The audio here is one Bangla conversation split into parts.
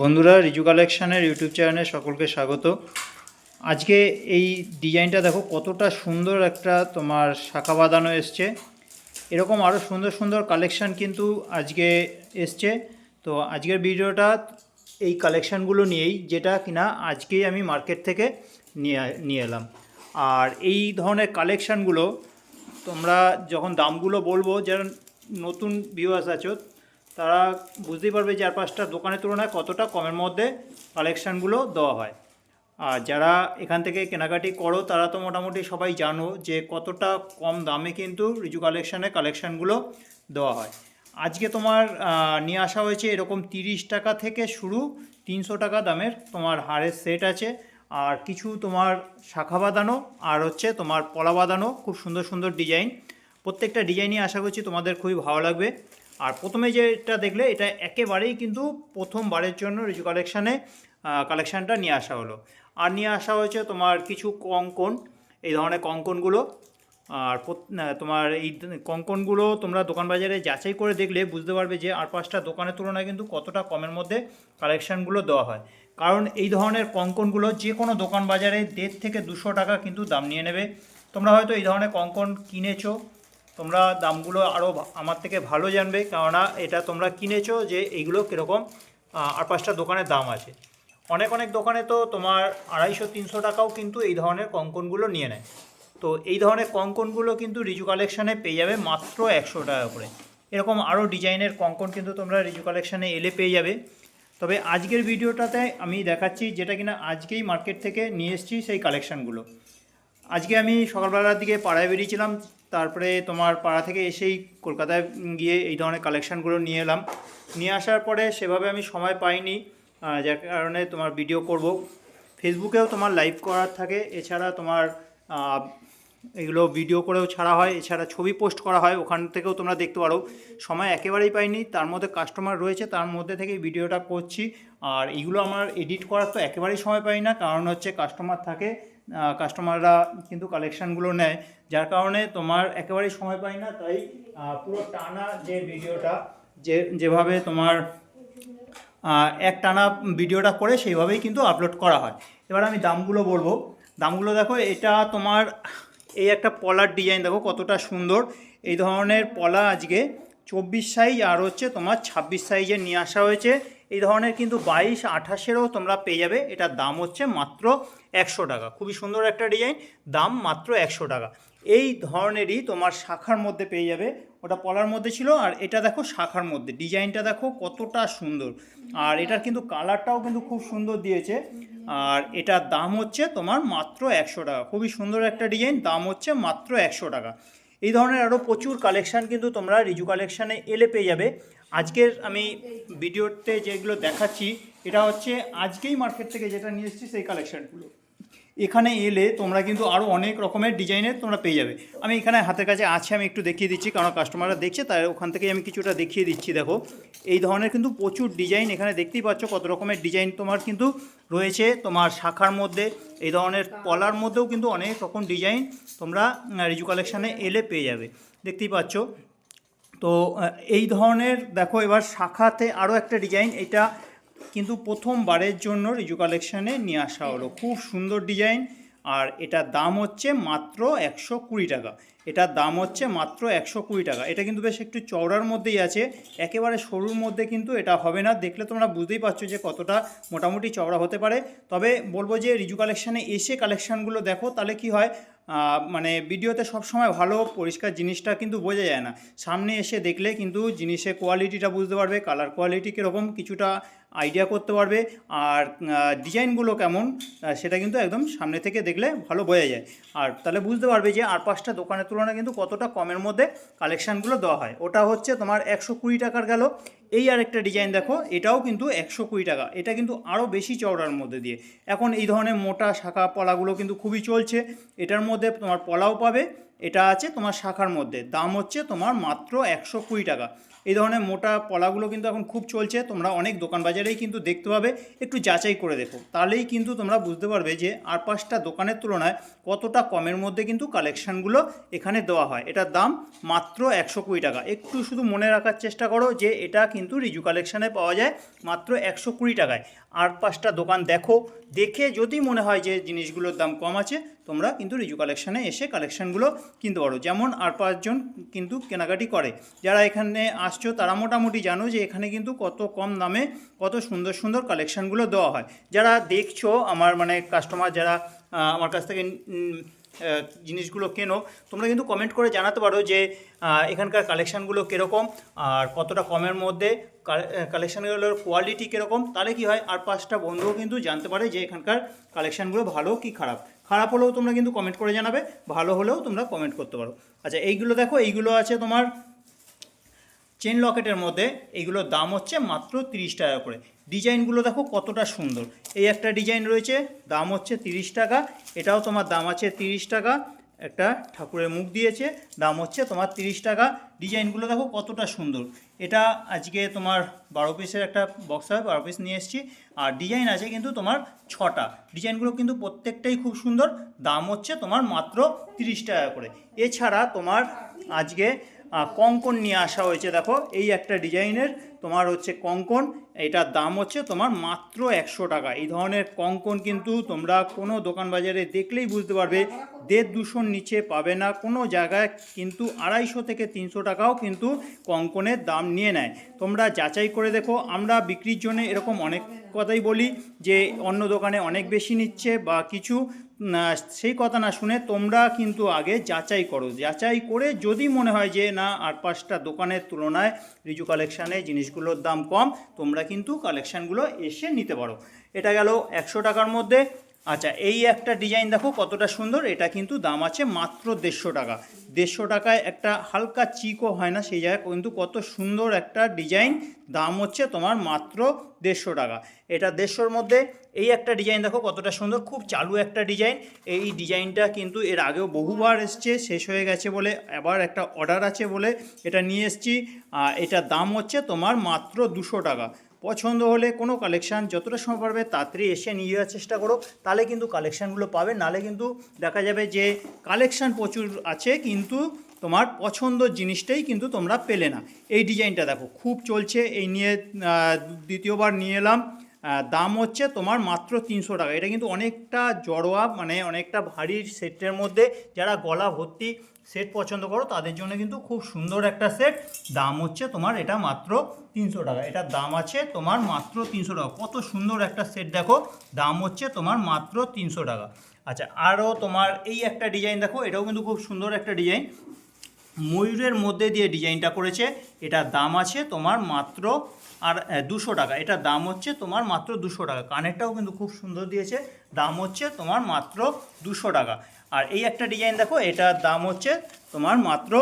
বন্ধুরা, রিজু কালেকশানের ইউটিউব চ্যানেলে সকলকে স্বাগত। আজকে এই ডিজাইনটা দেখো, কতটা সুন্দর একটা তোমার শাখা বাঁধানো এসছে। এরকম আরও সুন্দর সুন্দর কালেকশান কিন্তু আজকে এসছে। তো আজকের ভিডিওটা এই কালেকশানগুলো নিয়েই, যেটা কিনা আজকেই আমি মার্কেট থেকে নিয়ে নিয়ে এলাম। আর এই ধরনের কালেকশানগুলো তোমরা যখন দামগুলো বলব, যারা নতুন ভিউয়ার্স আছো তারা বুঝতেই পারবে চার পাঁচটা দোকানের তুলনায় কতটা কমের মধ্যে কালেকশানগুলো দেওয়া হয়। আর যারা এখান থেকে কেনাকাটি করো, তারা তো মোটামুটি সবাই জানো যে কতটা কম দামে কিন্তু রিজু কালেকশানে কালেকশানগুলো দেওয়া হয়। আজকে তোমার নিয়ে আসা হয়েছে এরকম তিরিশ টাকা থেকে শুরু তিনশো টাকা দামের তোমার হারের সেট আছে। আর কিছু তোমার শাখা বাঁধানো আর হচ্ছে তোমার পলা বাঁধানো খুব সুন্দর সুন্দর ডিজাইন। প্রত্যেকটা ডিজাইনই আশা করছি তোমাদের খুবই ভালো লাগবে। আর প্রথমে যেটা দেখলে, এটা একেবারেই কিন্তু প্রথমবারের জন্য রিজু কালেকশানে কালেকশানটা নিয়ে আসা হলো। আর নিয়ে আসা হয়েছে তোমার কিছু কঙ্কন, এই ধরনের কঙ্কনগুলো। আর তোমার এই কঙ্কনগুলো তোমরা দোকান বাজারে যাচাই করে দেখলে বুঝতে পারবে যে আর পাঁচটা দোকানের তুলনায় কিন্তু কতটা কমের মধ্যে কালেকশানগুলো দেওয়া হয়। কারণ এই ধরনের কঙ্কনগুলো যে কোনো দোকান বাজারে দেড় থেকে দুশো টাকা কিন্তু দাম নিয়ে নেবে। তোমরা হয়তো এই ধরনের কঙ্কন কিনেছো তোমরা দামগুলো আরও আমার থেকে ভালো জানবে, কেননা এটা তোমরা কিনেছো যে এইগুলো কীরকম আর পাঁচটা দোকানের দাম আছে। অনেক অনেক দোকানে তো তোমার আড়াইশো, তিনশো টাকাও কিন্তু এই ধরনের কঙ্কনগুলো নিয়ে নেয়। তো এই ধরনের কঙ্কনগুলো কিন্তু রিজু কালেকশানে পেয়ে যাবে মাত্র একশো টাকা করে। এরকম আরও ডিজাইনের কঙ্কন কিন্তু তোমরা রিজু কালেকশানে এলে পেয়ে যাবে। তবে আজকের ভিডিওটাতে আমি দেখাচ্ছি যেটা কিনা আজকেই মার্কেট থেকে নিয়ে এসেছি সেই কালেকশানগুলো। আজকে আমি সকালবেলার দিকে পাড়ায় বেরিয়েছিলাম, তারপরে তোমার পাড়া থেকে এসেই কলকাতায় গিয়ে এই ধরনের কালেকশানগুলো নিয়ে এলাম। নিয়ে আসার পরে সেভাবে আমি সময় পাইনি যার কারণে তোমার ভিডিও করব। ফেসবুকেও তোমার লাইভ করার থাকে, এছাড়া তোমার এগুলো ভিডিও করেও ছাড়া হয়, এছাড়া ছবি পোস্ট করা হয়, ওখান থেকেও তোমরা দেখতে পারো। সময় একেবারেই পাইনি, তার মধ্যে কাস্টমার রয়েছে, তার মধ্যে থেকেই ভিডিওটা করছি। আর এইগুলো আমার এডিট করার তো একেবারেই সময় পাই না, কারণ হচ্ছে কাস্টমার থাকে কাস্টমাররা কিন্তু কালেকশানগুলো নেয়, যার কারণে তোমার একেবারেই সময় পাই না। তাই পুরো টানা যে ভিডিওটা, যে, যেভাবে তোমার এক টানা ভিডিওটা করে সেইভাবেই কিন্তু আপলোড করা হয়। এবার আমি দামগুলো বলব। দামগুলো দেখো, এটা তোমার এই একটা পলার ডিজাইন দেখো, কতটা সুন্দর। এই ধরনের পলা আজকে চব্বিশ সাইজ আর হচ্ছে তোমার ছাব্বিশ সাইজে নিয়ে আসা হয়েছে। এই ধরনের কিন্তু বাইশ, আঠাশেরও তোমরা পেয়ে যাবে। এটার দাম হচ্ছে মাত্র একশো টাকা। খুবই সুন্দর একটা ডিজাইন, দাম মাত্র একশো টাকা। এই ধরনেরই তোমার শাখার মধ্যে পেয়ে যাবে। ওটা পলার মধ্যে ছিল আর এটা দেখো শাখার মধ্যে। ডিজাইনটা দেখো কতটা সুন্দর। আর এটার কিন্তু কালারটাও কিন্তু খুব সুন্দর দিয়েছে। আর এটার দাম হচ্ছে তোমার মাত্র একশো টাকা। খুবই সুন্দর একটা ডিজাইন, দাম হচ্ছে মাত্র একশো টাকা। এই ধরনের আরও প্রচুর কালেকশান কিন্তু তোমরা রিজু কালেকশানে এলে পেয়ে যাবে। আজকের আমি ভিডিওতে যেগুলো দেখাচ্ছি, এটা হচ্ছে আজকেই মার্কেট থেকে যেটা নিয়ে এসেছি সেই কালেকশানগুলো এখানে এলে তোমরা কিন্তু আরও অনেক রকমের ডিজাইনের তোমরা পেয়ে যাবে। আমি এখানে হাতের কাছে আছে, আমি একটু দেখিয়ে দিচ্ছি, কারণ কাস্টমাররা দেখছে, তাই ওখান থেকে আমি কিছুটা দেখিয়ে দিচ্ছি, দেখো। এই ধরনের কিন্তু প্রচুর ডিজাইন এখানে দেখতেই পাচ্ছ, কত রকমের ডিজাইন তোমার কিন্তু রয়েছে। তোমার শাখার মধ্যে, এই ধরনের পলার মধ্যেও কিন্তু অনেক রকম ডিজাইন তোমরা রিজু কালেকশানে এলে পেয়ে যাবে। দেখতেই পাচ্ছ তো এই ধরনের, দেখো এবার শাখাতে আরও একটা ডিজাইন এটা কিন্তু প্রথমবারের জন্য রিজু কালেকশানে নিয়ে আসা হলো। খুব সুন্দর ডিজাইন আর এটার দাম হচ্ছে মাত্র একশো কুড়ি টাকা। এটার দাম হচ্ছে মাত্র একশো কুড়ি টাকা। এটা কিন্তু বেশ একটু চওড়ার মধ্যেই আছে। একেবারে সরুর মধ্যে কিন্তু এটা হবে না। দেখলে তোমরা বুঝতেই পারছ যে কতটা মোটামুটি চওড়া হতে পারে। তবে বলব যে রিজু কালেকশানে এসে কালেকশানগুলো দেখো, তাহলে কি হয়? মানে ভিডিওতে সবসময় ভালো, পরিষ্কার জিনিসটা কিন্তু বোঝা যায় না। সামনে এসে দেখলে কিন্তু জিনিসের কোয়ালিটিটা বুঝতে পারবে কালার কোয়ালিটি কীরকম, কিছুটা আইডিয়া করতে পারবে। আর ডিজাইনগুলো কেমন সেটা কিন্তু একদম সামনে থেকে দেখলে ভালো বোঝা যায়। আর তাহলে বুঝতে পারবে যে আর পাঁচটা দোকানের তুলনায় কিন্তু কতটা কমের মধ্যে কালেকশানগুলো দেওয়া হয়। ওটা হচ্ছে তোমার একশো কুড়ি টাকার গেল। এই আর একটা ডিজাইন দেখো, এটাও কিন্তু একশো কুড়ি টাকা। এটা কিন্তু আরও বেশি চওড়ার মধ্যে দিয়ে। এখন এই ধরনের মোটা শাখা পলাগুলো কিন্তু খুবই চলছে। এটার মধ্যে তোমার পলাও পাবে। এটা আছে তোমার শাখার মধ্যে। দাম হচ্ছে তোমার মাত্র একশো কুড়ি টাকা। এই ধরনের মোটা পলাগুলো কিন্তু এখন খুব চলছে। তোমরা অনেক দোকান বাজারেই কিন্তু দেখতে পাবে। একটু যাচাই করে দেখো। তাহলেই কিন্তু তোমরা বুঝতে পারবে যে আর পাঁচটা দোকানের তুলনায় কতটা কমের মধ্যে কিন্তু কালেকশানগুলো এখানে দেওয়া হয়। এটার দাম মাত্র একশো কুড়ি টাকা। একটু শুধু মনে রাখার চেষ্টা করো যে এটা কিন্তু রিজু কালেকশানে পাওয়া যায় মাত্র একশো কুড়ি টাকায়। আর পাঁচটা দোকান দেখো, দেখে যদি মনে হয় যে জিনিসগুলোর দাম কম আছে, তোমরা কিন্তু রিজু কালেকশানে এসে কালেকশানগুলো কিনতে পারো। যেমন আট পাঁচজন কিন্তু কেনাকাটি করে। যারা এখানে আসছো, তারা মোটামুটি জানো যে এখানে কিন্তু কত কম দামে কত সুন্দর সুন্দর কালেকশানগুলো দেওয়া হয়। যারা দেখছ, আমার মানে কাস্টমার যারা আমার কাছ থেকে জিনিসগুলো কেনো, তোমরা কিন্তু কমেন্ট করে জানাতে পারো যে এখানকার কালেকশানগুলো কীরকম, আর কতটা কমের মধ্যে কালেকশানগুলোর কোয়ালিটি কীরকম, তাহলে কি হয়, আর পাঁচটা বন্ধুও কিন্তু জানতে পারে যে এখানকার কালেকশানগুলো ভালো কি খারাপ। খারাপ হলেও তোমরা কিন্তু কমেন্ট করে জানাবে, ভালো হলেও তোমরা কমেন্ট করতে পারো। আচ্ছা এইগুলো দেখো, এইগুলো আছে তোমার চেন লকেটের মধ্যে এইগুলোর দাম হচ্ছে মাত্র তিরিশ টাকা করে। ডিজাইনগুলো দেখো কতটা সুন্দর। এই একটা ডিজাইন রয়েছে, দাম হচ্ছে তিরিশ টাকা। এটাও তোমার দাম আছে তিরিশ টাকা। একটা ঠাকুরের মুখ দিয়েছে, দাম হচ্ছে তোমার তিরিশ টাকা। ডিজাইনগুলো দেখো কতটা সুন্দর। এটা আজকে তোমার বারো পিসের একটা বক্স হয় বারো পিস নিয়ে এসেছি। আর ডিজাইন আছে কিন্তু তোমার ছটা। ডিজাইনগুলো কিন্তু প্রত্যেকটাই খুব সুন্দর। দাম হচ্ছে তোমার মাত্র তিরিশ টাকা করে। এছাড়া তোমার আজকে কঙ্কন নিয়ে আসা হয়েছে, দেখো, এই একটা ডিজাইনের, তোমার হচ্ছে কঙ্কন, এটার দাম হচ্ছে তোমার মাত্র একশো টাকা। এই ধরনের কঙ্কন কিন্তু তোমরা কোনো দোকান বাজারে দেখলেই বুঝতে পারবে, দেড় দুশোর নিচে পাবে না, কোনো জায়গায় কিন্তু আড়াইশো থেকে তিনশো টাকাও কিন্তু কঙ্কনের দাম নিয়ে নেয়। তোমরা যাচাই করে দেখো, আমরা বিক্রির জন্য এরকম অনেক কথাই বলি যে, অন্য দোকানে অনেক বেশি নিচ্ছে বা কিছু সেই কথা না শুনে তোমরা কিন্তু আগে যাচাই করো। যাচাই করে যদি মনে হয় যে, না আট পাঁচটা দোকানের তুলনায় রিজু কালেকশানে জিনিসগুলোর দাম কম, তোমরা কিন্তু কালেকশানগুলো এসে নিতে পারো। এটা গেল একশো টাকার মধ্যে। আচ্ছা এই একটা ডিজাইন দেখো কতটা সুন্দর, এটা কিন্তু দাম আছে মাত্র দেড়শো টাকা। দেড়শো টাকায় একটা হালকা চিকও হয় না, সেই জায়গায় কিন্তু কত সুন্দর একটা ডিজাইন দাম হচ্ছে তোমার মাত্র দেড়শো টাকা। এটা দেড়শোর মধ্যে এই একটা ডিজাইন দেখো কতটা সুন্দর, খুব চালু একটা ডিজাইন এই ডিজাইনটা কিন্তু এর আগেও বহুবার এসছে, শেষ হয়ে গেছে বলে আবার একটা অর্ডার আছে বলে এটা নিয়ে এসছি। এটার দাম হচ্ছে তোমার মাত্র দুশো টাকা। পছন্দ হলে কোনো কালেকশান যতটা সময় পারবে তাড়াতাড়ি এসে নিয়ে যাওয়ার চেষ্টা করো। তাহলে কিন্তু কালেকশানগুলো পাবে। নালে কিন্তু দেখা যাবে যে কালেকশান প্রচুর আছে কিন্তু তোমার পছন্দর জিনিসটাই কিন্তু তোমরা পেলে না। এই ডিজাইনটা দেখো, খুব চলছে। এই নিয়ে দ্বিতীয়বার নিয়ে এলাম। দাম হচ্ছে তোমার মাত্র তিনশো টাকা। এটা কিন্তু অনেকটা জড়োয়া মানে অনেকটা ভারী সেটের মধ্যে যারা গলা ভর্তি সেট পছন্দ করো, তাদের জন্য কিন্তু খুব সুন্দর একটা সেট। দাম হচ্ছে তোমার এটা মাত্র তিনশো টাকা। এটার দাম আছে তোমার মাত্র তিনশো টাকা। কত সুন্দর একটা সেট দেখো, দাম হচ্ছে তোমার মাত্র তিনশো টাকা। আচ্ছা আরও তোমার এই একটা ডিজাইন দেখো, এটাও কিন্তু খুব সুন্দর একটা ডিজাইন। ময়ূরের মধ্যে দিয়ে ডিজাইনটা করেছে, এটার দাম আছে তোমার মাত্র আর দুশো টাকা। এটার দাম হচ্ছে তোমার মাত্র দুশো টাকা। কানেরটাও কিন্তু খুব সুন্দর দিয়েছে। দাম হচ্ছে তোমার মাত্র দুশো টাকা। আর এই একটা ডিজাইন দেখো এটার দাম হচ্ছে তোমার মাত্র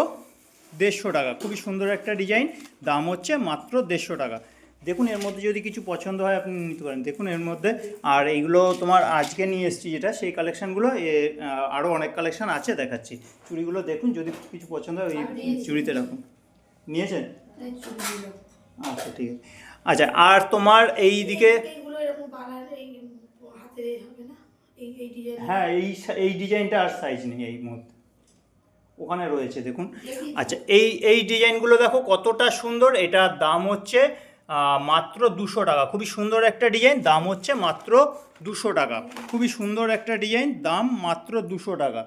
দেড়শো টাকা। খুবই সুন্দর একটা ডিজাইন। দাম হচ্ছে মাত্র দেড়শো টাকা। দেখুন এর মধ্যে যদি কিছু পছন্দ হয় আপনি নিতে পারেন। দেখুন এর মধ্যে আর এইগুলো তোমার আজকে নিয়ে এসেছি যেটা সেই কালেকশানগুলো এ আরও অনেক কালেকশান আছে দেখাচ্ছি। চুড়িগুলো দেখুন যদি কিছু পছন্দ হয় ওই চুড়িতে রাখুন। নিয়েছেন? আচ্ছা ঠিক আছে। আচ্ছা আর তোমার এই দিকে হ্যাঁ এই এই ডিজাইনটা আর সাইজ নেই এই মুহূর্তে। ওখানে রয়েছে দেখুন। আচ্ছা এই এই ডিজাইনগুলো দেখো কতটা সুন্দর। এটার দাম হচ্ছে মাত্র দুশো টাকা। খুবই সুন্দর একটা ডিজাইন দাম হচ্ছে মাত্র দুশো টাকা। খুবই সুন্দর একটা ডিজাইন দাম মাত্র দুশো টাকা।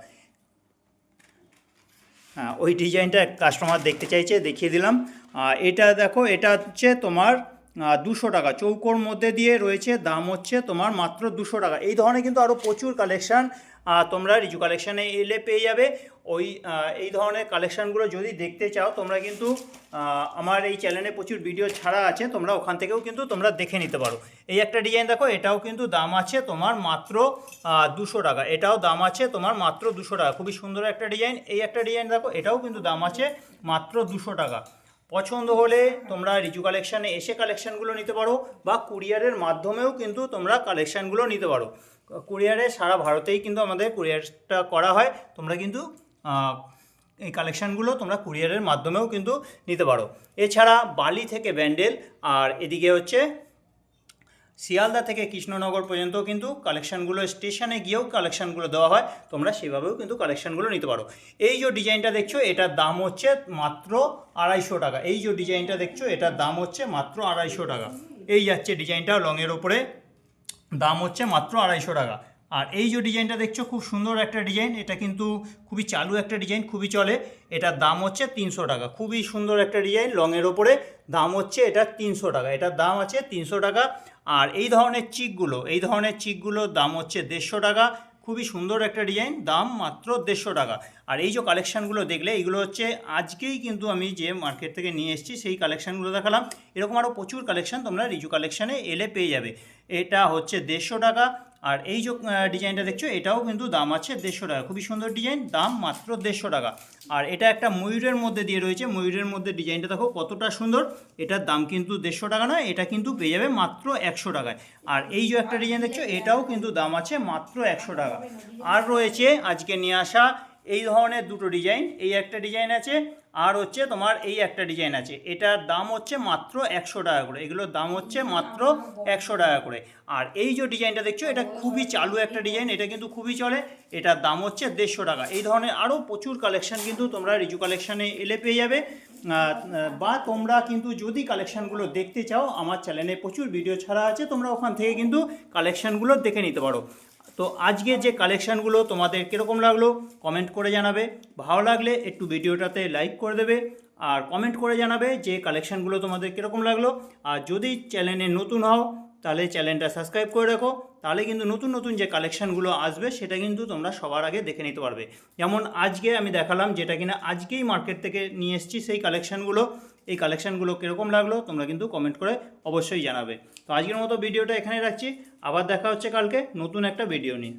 হ্যাঁ ওই ডিজাইনটা কাস্টমার দেখতে চাইছে দেখিয়ে দিলাম। এটা দেখো, এটা হচ্ছে তোমার দুশো টাকা। চৌকোর মধ্যে দিয়ে রয়েছে, দাম হচ্ছে তোমার মাত্র দুশো টাকা। এই ধরনের কিন্তু আরও প্রচুর কালেকশান তোমরা রিজু কালেকশানে এলে পেয়ে যাবে। ওই এই ধরনের কালেকশানগুলো যদি দেখতে চাও, তোমরা কিন্তু আমার এই চ্যানেলে প্রচুর ভিডিও ছাড়া আছে, তোমরা ওখান থেকেও কিন্তু তোমরা দেখে নিতে পারো। এই একটা ডিজাইন দেখো, এটাও কিন্তু দাম আছে তোমার মাত্র দুশো টাকা। এটাও দাম আছে তোমার মাত্র দুশো টাকা। খুবই সুন্দর একটা ডিজাইন এই একটা ডিজাইন দেখো, এটাও কিন্তু দাম আছে মাত্র দুশো টাকা। পছন্দ হলে তোমরা রিজু কালেকশানে এসে কালেকশানগুলো নিতে পারো, বা কুরিয়ারের মাধ্যমেও কিন্তু তোমরা কালেকশানগুলো নিতে পারো। কুরিয়ারে সারা ভারতেই কিন্তু আমাদের কুরিয়ারটা করা হয়, তোমরা কিন্তু এই কালেকশানগুলো তোমরা কুরিয়ারের মাধ্যমেও কিন্তু নিতে পারো। এছাড়া বালি থেকে ব্যান্ডেল, আর এদিকে হচ্ছে শিয়ালদা থেকে কৃষ্ণনগর পর্যন্ত কিন্তু কালেকশানগুলো স্টেশনে গিয়েও কালেকশানগুলো দেওয়া হয়। তোমরা সেভাবেও কিন্তু কালেকশানগুলো নিতে পারো। এই যে ডিজাইনটা দেখছ, এটার দাম হচ্ছে মাত্র আড়াইশো টাকা। এই যে ডিজাইনটা দেখছ, এটার দাম হচ্ছে মাত্র আড়াইশো টাকা। এই যাচ্ছে ডিজাইনটা লংয়ের ওপরে দাম হচ্ছে মাত্র আড়াইশো টাকা। আর এই যে ডিজাইনটা দেখছ, খুব সুন্দর একটা ডিজাইন। এটা কিন্তু খুবই চালু একটা ডিজাইন, খুবই চলে। এটার দাম হচ্ছে তিনশো টাকা। খুবই সুন্দর একটা ডিজাইন লংয়ের ওপরে দাম হচ্ছে এটা তিনশো টাকা। এটার দাম আছে তিনশো টাকা। আর এই ধরনের চিকগুলো, এই ধরনের চিকগুলোর দাম হচ্ছে দেড়শো টাকা। খুবই সুন্দর একটা ডিজাইন, দাম মাত্র দেড়শো টাকা। আর এই যে কালেকশানগুলো দেখলে এইগুলো হচ্ছে আজকেই কিন্তু আমি যে মার্কেট থেকে নিয়ে এসেছি, সেই কালেকশানগুলো দেখালাম। এরকম আরও প্রচুর কালেকশান তোমরা রিজু কালেকশানে এলে পেয়ে যাবে। এটা হচ্ছে দেড়শো টাকা। আর এই যে ডিজাইনটা দেখছ, এটাও কিন্তু দাম আছে দেড়শো টাকা। খুবই সুন্দর ডিজাইন দাম মাত্র দেড়শো টাকা। আর এটা একটা ময়ূরের মধ্যে দিয়ে রয়েছে। ময়ূরের মধ্যে ডিজাইনটা দেখো কতটা সুন্দর। এটার দাম কিন্তু দেড়শো টাকা নয়, এটা কিন্তু পেয়ে যাবে মাত্র একশো টাকায়। আর এই যে একটা ডিজাইন দেখছ, এটাও কিন্তু দাম আছে মাত্র একশো টাকা। আর রয়েছে আজকে নিয়ে আসা এই ধরনের দুটো ডিজাইন, এই একটা ডিজাইন আছে, আর হচ্ছে তোমার এই একটা ডিজাইন আছে। এটার দাম হচ্ছে মাত্র একশো টাকা করে। এগুলোর দাম হচ্ছে মাত্র একশো টাকা করে। আর এই যে ডিজাইনটা দেখছ, এটা খুবই চালু একটা ডিজাইন, এটা কিন্তু খুবই চলে। এটার দাম হচ্ছে দেড়শো টাকা। এই ধরনের আরও প্রচুর কালেকশন কিন্তু তোমরা রিজু কালেকশানে এলে পেয়ে যাবে। বা তোমরা কিন্তু যদি কালেকশানগুলো দেখতে চাও, আমার চ্যানেলে প্রচুর ভিডিও ছাড়া আছে, তোমরা ওখান থেকে কিন্তু কালেকশানগুলো দেখে নিতে পারো। তো আজকে যে কালেকশানগুলো তোমাদের কীরকম লাগল কমেন্ট করে জানাবে। ভালো লাগলে একটু ভিডিওটাতে লাইক করে দেবে আর কমেন্ট করে জানাবে যে কালেকশানগুলো তোমাদের কীরকম লাগল। আর যদি চ্যানেলে নতুন হও, তাহলে চ্যানেলটা সাবস্ক্রাইব করে রাখো। তাহলে কিন্তু নতুন নতুন যে কালেকশানগুলো আসবে, সেটা কিন্তু তোমরা সবার আগে দেখে নিতে পারবে। যেমন আজকে আমি দেখালাম যেটা কিনা আজকেই মার্কেট থেকে নিয়ে এসেছি সেই কালেকশানগুলো এই কালেকশানগুলো কীরকম লাগল, তোমরা কিন্তু কমেন্ট করে অবশ্যই জানাবে। তো আজকের মতো ভিডিওটা এখানে রাখছি। আবার দেখা হচ্ছে কালকে নতুন একটা ভিডিও নিয়ে।